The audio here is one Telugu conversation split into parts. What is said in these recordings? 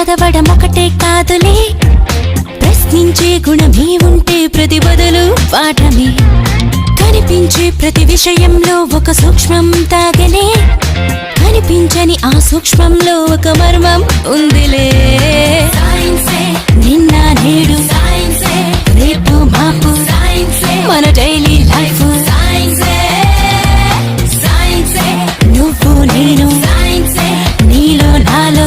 చదవడం ఒకటే కాదులే. ప్రశ్నించే గుణమే ఉంటే ప్రతి బదులు పాఠమే కనిపించే ప్రతి విషయంలో ఒక సూక్ష్మం తాగలే కనిపించని ఆ సూక్ష్మంలో ఒక మర్మం ఉందిలే. నిన్న నేడు రేపు మాపు. మన డైలీ లైఫ్. నువ్వు నేను నీలో నాలో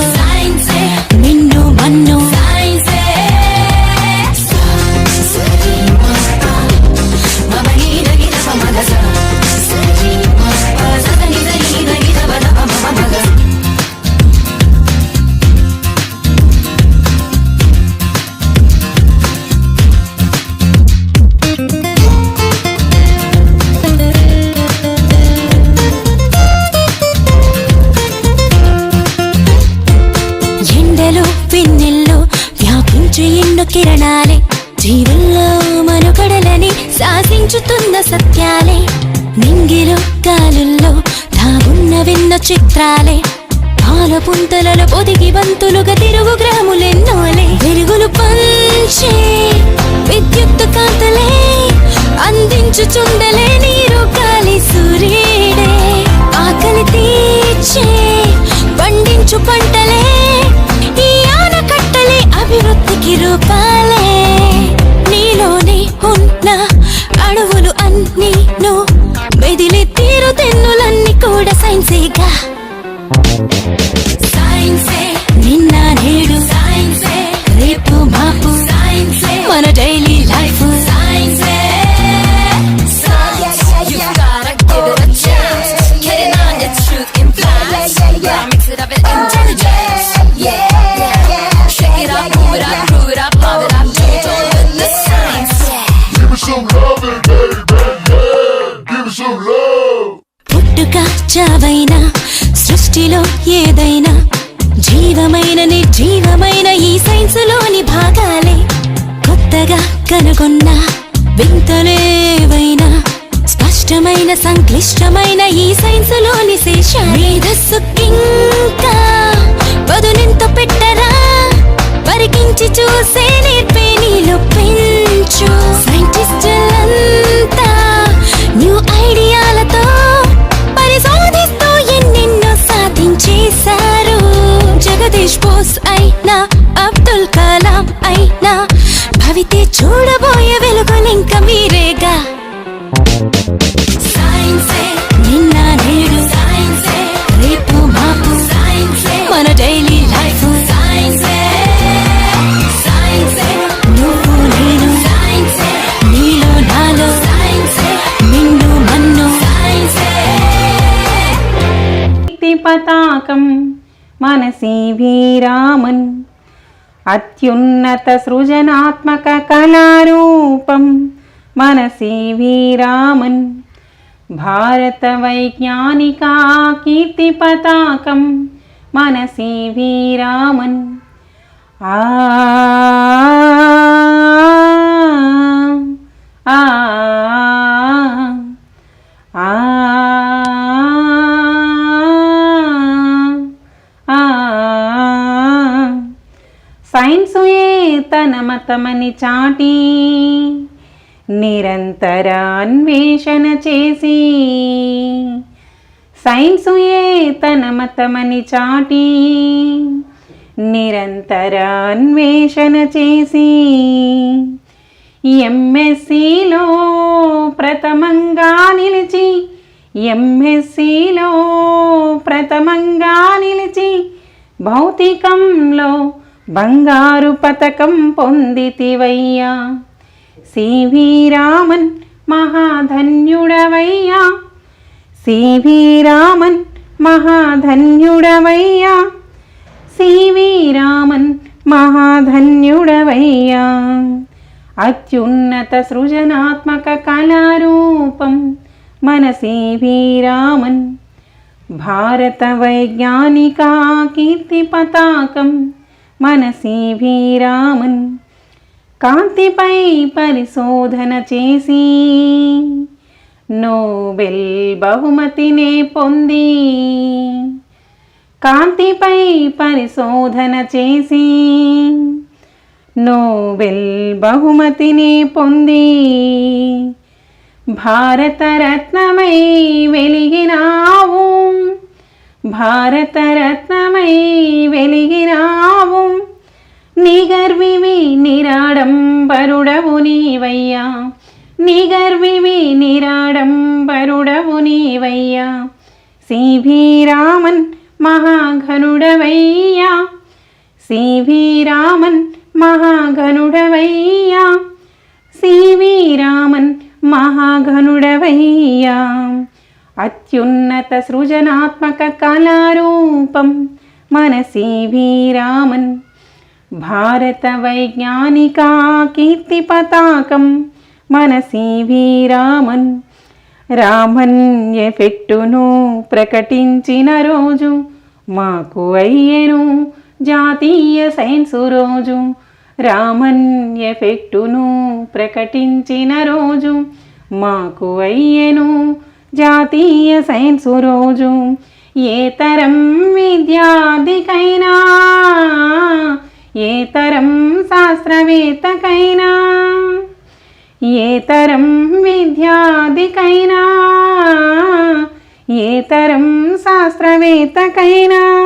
కిరణాలే జీవుల్లో మనుగడలని శాసించుతున్న సత్యాలే. నింగిలో గాలుల్లో దాగున్నవెన్నో చిత్రాలే. పాల పుంతలలో పొదిగి బంతులుగా తిరుగు గ్రాములెన్నోలే. వెలుగులు పంచే విద్యుత్ కాంతలే అందించుచుండలే నీరు గాలి పుట్టుక సృష్టిలో ఏదైనా జీవమైన నిర్జీవమైన ఈ సైన్సులోని భాగాలే. కొత్తగా కనుగొన్న వింతలేవైనా స్పష్టమైన సంక్లిష్టమైన ఈ సైన్సులోని శేష ఇంకా పదునెంత పెట్టరా? పరికించి చూసే నేర్పే నీలో పెంచు పతాకం మనసి వీరామన్. అత్యున్నత సృజనాత్మక కళారూపం మనసి వీరామన్. భారత వైజ్ఞానిక కీర్తి పతాకం మనసి వీరామన్. ఆ ఆ సైన్సు తన మతమని చాటి నిరంతర అన్వేషణ చేసి సైన్సు తన మతమని చాటి నిరంతర అన్వేషణ చేసి ఎంఎస్సిలో ప్రథమంగా నిలిచి ఎంఎస్సిలో ప్రథమంగా నిలిచి భౌతికంలో బంగారు పతకం పొందితివయ్యా. సివి రామన్ మహాధన్యుడవయ్యా. సివి రామన్ మహాధన్యుడవయ్యా. సివి రామన్ మహాధన్యుడవయ్యా. అత్యున్నత సృజనాత్మక కళారూపం మన సివి రామన్ భారత వైజ్ఞానిక కీర్తి పతాకం మన సివి కాంతిపై పరిశోధన చేసి నోబెల్ బహుమతినే పొంది కాంతిపై పరిశోధన చేసి నోబెల్ బహుమతిని పొంది భారతరత్నమై వెలిగినావు. భారతరత్నమై నిగర్వివి నిరాడంబరుడవు నీవయ్యా. నిగర్వివి నిరాడంబరుడవు నీవయ్యా. సిభిరామన్ మహాఘనుడవయ్యా. సివి మహాఘనుడవయ్యా. సివిరామన్ మహాఘనుడవయ్యా. అత్యున్నత సృజనాత్మక కళారూపం మన సివి భారత వైజ్ఞానిక కీర్తి పతాకం మన సివి రామన్ రామన్ ఎఫెక్టును ప్రకటించిన రోజు మాకు అయ్యను జాతీయ సైన్సు రోజు రామన్ ఎఫెక్టును ప్రకటించిన రోజు మాకు అయ్యను జాతీయ సైన్సు రోజు ఏ తరం విద్యార్థికైనా ఏ తరం శాస్త్రవేత్తకైనా ఏ తరం విద్యార్థికైనా ఏ తరం శాస్త్రవేత్తకైనా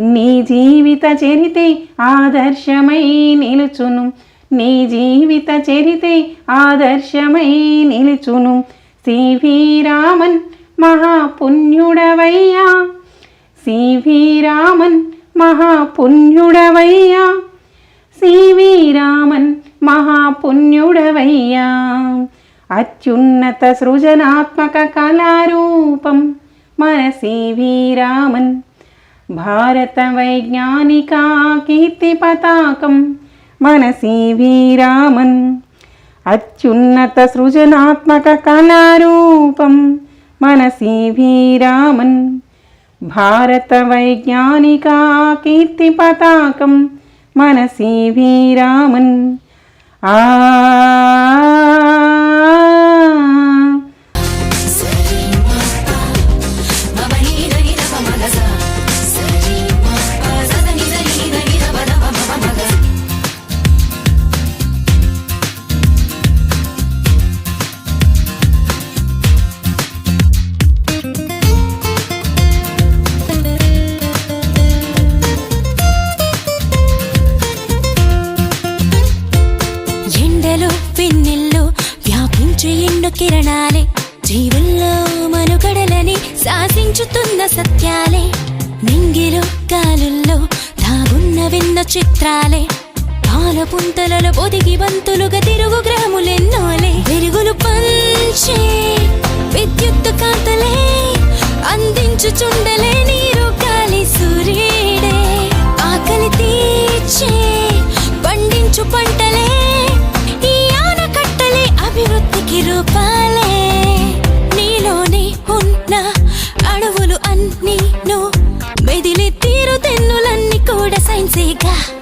నీ జీవిత చరితే ఆదర్శమై నిలుచును. నీ జీవిత చరితే ఆదర్శమై నిలుచును. సివి రామన్ మహాపుణ్యుడవయ్యా. సివి రామన్ మహాపుణ్యుడవయ్యా. సివి రామన్ మహాపుణ్యుడవయ్యా. అత్యున్నత సృజనాత్మక కళారూపం మన సివి రామన్ భారత వైజ్ఞానిక కీర్తి పతాకం మన సివి రామన్ అత్యున్నత సృజనాత్మక కళారూపం మన సివి రామన్ భారత వైజ్ఞానిక కీర్తి పతాకం మన సివి రామన్ ఆ శాసించుతున్న సత్యాలే నింగిలో గాలుల్లో దాగున్న విన్న చిత్రాలే. పాల పుంతలలో పొదిగి బంతులుగా తిరుగు గ్రాములెన్నోలే వెలుగులు పంచే విద్యుత్ కాంతలే అందించుచుండలేని ka